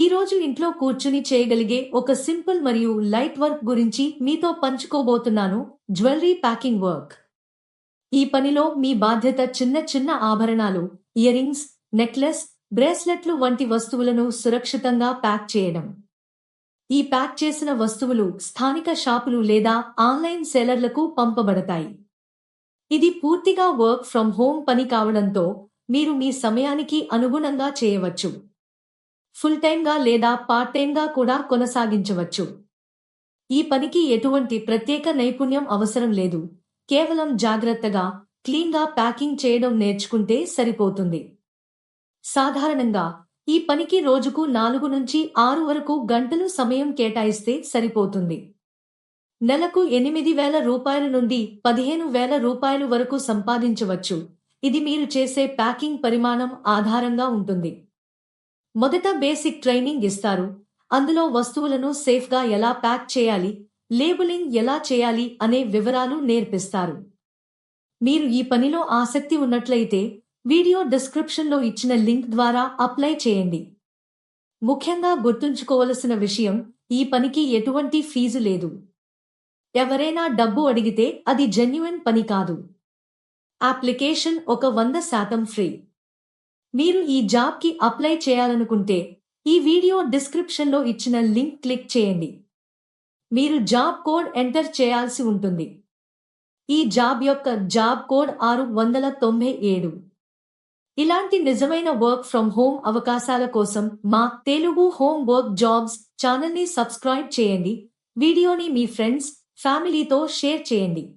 ఈరోజు ఇంట్లో కూర్చుని చేయగలిగే ఒక సింపుల్ మరియు లైట్ వర్క్ గురించి మీతో పంచుకోబోతున్నాను జ్యువెలరీ ప్యాకింగ్ వర్క్. ఈ పనిలో మీ బాధ్యత చిన్న చిన్న ఆభరణాలు ఇయరింగ్స్ నెక్లెస్ బ్రేస్లెట్లు వంటి వస్తువులను సురక్షితంగా ప్యాక్ చేయడం. ఈ ప్యాక్ చేసిన వస్తువులు స్థానిక షాపులు లేదా ఆన్లైన్ సెలర్లకు పంపబడతాయి. ఇది పూర్తిగా వర్క్ ఫ్రమ్ హోమ్ పని కావడంతో మీరు మీ సమయానికి అనుగుణంగా చేయవచ్చు. ఫుల్ టైంగా లేదా పార్ట్ టైంగా కూడా కొనసాగించవచ్చు. ఈ పనికి ఎటువంటి ప్రత్యేక నైపుణ్యం అవసరం లేదు. కేవలం జాగ్రత్తగా క్లీన్గా ప్యాకింగ్ చేయడం నేర్చుకుంటే సరిపోతుంది. సాధారణంగా ఈ పనికి రోజుకు నాలుగు నుంచి ఆరు వరకు గంటలు సమయం కేటాయిస్తే సరిపోతుంది. నెలకు ఎనిమిది వేల రూపాయల నుండి పదిహేను వేల రూపాయలు వరకు సంపాదించవచ్చు. ఇది మీరు చేసే ప్యాకింగ్ పరిమాణం ఆధారంగా ఉంటుంది. మొదట బేసిక్ ట్రైనింగ్ ఇస్తారు. అందులో వస్తువులను సేఫ్గా ఎలా ప్యాక్ చేయాలి లేబులింగ్ ఎలా చేయాలి అనే వివరాలు నేర్పిస్తారు. మీరు ఈ పనిలో ఆసక్తి ఉన్నట్లయితే వీడియో డిస్క్రిప్షన్లో ఇచ్చిన లింక్ ద్వారా అప్లై చేయండి. ముఖ్యంగా గుర్తుంచుకోవలసిన విషయం ఈ పనికి ఎటువంటి ఫీజు లేదు. ఎవరైనా డబ్బు అడిగితే అది జెన్యున్ పని కాదు. అప్లికేషన్ ఒక వంద శాతం ఫ్రీ. మీరు ఈ జాబ్కి అప్లై చేయాలనుకుంటే ఈ వీడియో డిస్క్రిప్షన్లో ఇచ్చిన లింక్ క్లిక్ చేయండి. మీరు జాబ్ కోడ్ ఎంటర్ చేయాల్సి ఉంటుంది. ఈ జాబ్ యొక్క జాబ్ కోడ్ ఆరు వందల తొంభై ఏడు. ఇలాంటి నిజమైన వర్క్ ఫ్రమ్ హోమ్ అవకాశాల కోసం మా తెలుగు హోమ్ వర్క్ జాబ్స్ ఛానల్ని సబ్స్క్రైబ్ చేయండి. వీడియోని మీ ఫ్రెండ్స్ ఫ్యామిలీతో షేర్ చేయండి.